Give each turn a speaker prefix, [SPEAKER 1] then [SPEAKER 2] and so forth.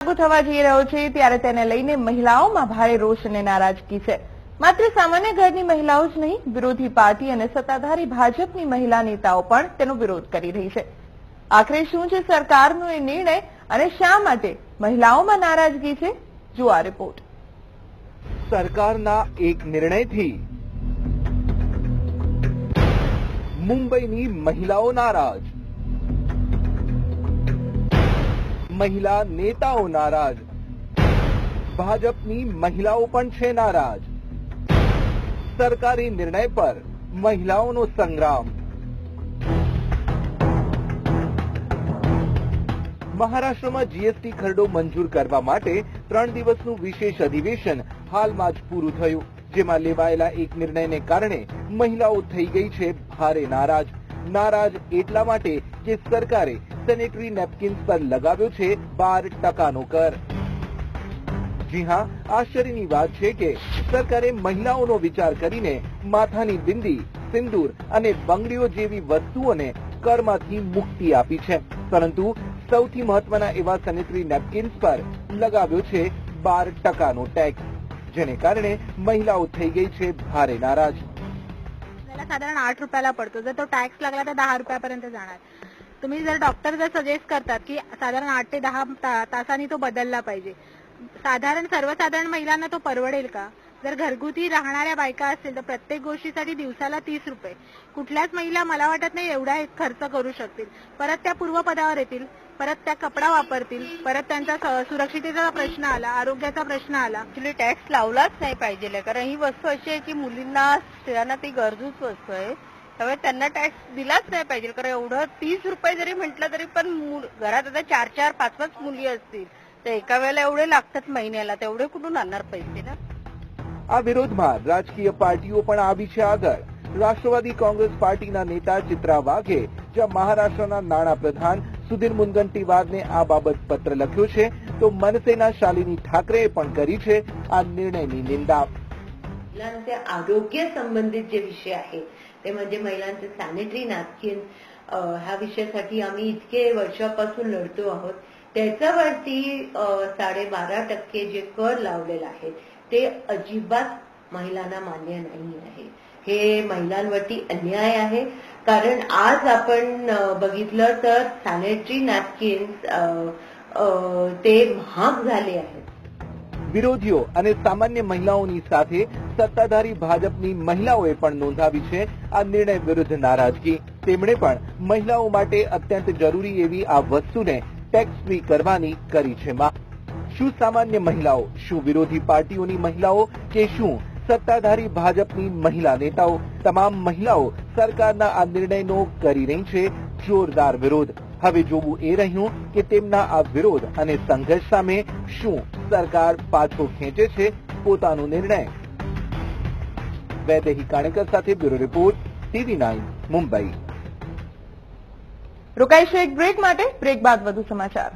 [SPEAKER 1] લાગુ થવા જઈ રહ્યો છે ત્યારે તેને લઈને મહિલાઓમાં ભારે રોષ અને નારાજગી છે. માત્ર સામાન્ય ઘરની મહિલાઓ જ નહીં, વિરોધી પાર્ટી અને સત્તાધારી ભાજપની મહિલા નેતાઓ પણ તેનો વિરોધ કરી રહી છે. આખરે શું છે સરકારનો એ નિર્ણય અને શા માટે મહિલાઓમાં નારાજગી છે? જો આ રિપોર્ટ
[SPEAKER 2] સરકારના એક નિર્ણયથી મુંબઈની મહિલાઓ નારાજ. મહિલા નેતાઓ નારાજ. ભાજપની મહિલાઓ પણ છે નારાજ. સરકારી નિર્ણય પર મહિલાઓનો સંગ્રામ. મહારાષ્ટ્રમાં જીએસટી ખરડો મંજૂર કરવા માટે ત્રણ દિવસનું વિશેષ અધિવેશન હાલમાં જ પૂરું થયું, જેમાં લેવાયેલા એક નિર્ણયને કારણે મહિલાઓ થઈ ગઈ છે ભારે નારાજ. નારાજ એટલા માટે કે સરકારે સેનેટરી નેપકિન્સ પર લગાવ્યો છે બાર ટકાનો કર જી હા આશ્ચર્યની વાત છે કે સરકારે મહિલાઓનો વિચાર કરીને માથાની બિંદી સિંદૂર અને બંગડીઓ જેવી વસ્તુઓને કરમાંથી મુક્તિ આપી છે પરંતુ સૌથી મહત્વના એવા સેનેટરી નેપકિન્સ પર લગાવ્યો છે બાર ટકાનો ટેક્સ જેને कारणে महिलाओं થઈ ગઈ છે ભારે નારાજ
[SPEAKER 3] आपल्याला साधारण आठ रुपयाला पडतो जर तो टॅक्स लागला तर दहा रुपयापर्यंत जाणार तुम्ही जर डॉक्टर जर सजेस्ट करतात की साधारण आठ ते दहा ता- तासांनी तो बदलला पाहिजे. साधारण सर्वसाधारण महिलांना तो परवडेल का? जर घरगुती राहणाऱ्या बायका असतील तर प्रत्येक गोष्टीसाठी दिवसाला तीस रुपये. कुठल्याच महिला मला वाटत नाही एवढा खर्च करू शकतील. परत त्या पूर्वपदावर येतील परत त्या कपडा वापरतील परत त्यांचा सुरक्षिततेचा सुरक्षितेचा प्रश्न आला आरोग्याचा प्रश्न आला.
[SPEAKER 4] ऍक्च्युली टॅक्स लावलाच नाही पाहिजे. कारण ही वस्तू अशी आहे की मुलींना स्त्रियांना ती गरजूच वस्तू आहे. त्यामुळे त्यांना टॅक्स दिलाच नाही पाहिजे कारण एवढं तीस रुपये जरी म्हटलं तरी पण मुल- घरात आता चार चार पाच पाच मुली असतील तर एका वेळेला एवढे लागतात महिन्याला तेवढे कुठून आणणार पैसे ना
[SPEAKER 2] આ વિરોધમાં રાજકીય પાર્ટીઓ પણ આવી છે આગળ રાષ્ટ્રવાદી કોંગ્રેસ પાર્ટીના નેતા ચિત્રા વાઘે જ્યાં મહારાષ્ટ્રના નાણાં પ્રધાન સુધીર મુનગંટીવારને આ બાબત પત્ર લખ્યો છે તો મનસેના શાલિની ઠાકરેએ પણ કરી છે આ નિર્ણયની નિંદા
[SPEAKER 5] महिलांचे आरोग्य संबंधित जे विषय आहे ते म्हणजे महिलांचे सॅनिटरी नॅपकिन ह्या विषयासाठी आम्ही इतके वर्षापासून लढतो आहोत. त्याच्यावरती साडेबारा टक्के जे कर लावलेला आहे ते अजिबात महिलांना मान्य नाही आहे. हे महिलांवरती अन्याय आहे. कारण आज आपण बघितलं तर सॅनिटरी नॅपकिन्स ते महाग झाले आहेत.
[SPEAKER 2] વિરોધીઓ અને સામાન્ય મહિલાઓની સાથે સત્તાધારી ભાજપની મહિલાઓએ પણ નોંધાવી છે આ નિર્ણય વિરુદ્ધ નારાજગી. તેમણે પણ મહિલાઓ માટે અત્યંત જરૂરી એવી આ વસ્તુને ટેક્સ ફ્રી કરવાની કરી છે શું સામાન્ય મહિલાઓ, શું વિરોધી પાર્ટીઓની મહિલાઓ કે શું સત્તાધારી ભાજપની મહિલા નેતાઓ? તમામ મહિલાઓ સરકારના આ નિર્ણયનો કરી રહી છે. જોરદાર વિરોધ. હવે જોવું એ રહ્યું કે તેમના આ વિરોધ અને સંઘર્ષ સામે શું સરકાર પાછો ખેંચે છે પોતાનો નિર્ણય. વૈદેહી કાણેકર સાથે bureau report, TV nine, Mumbai.
[SPEAKER 1] રોકાઈશું એક બ્રેક માટે. બ્રેક બાદ વધુ સમાચાર.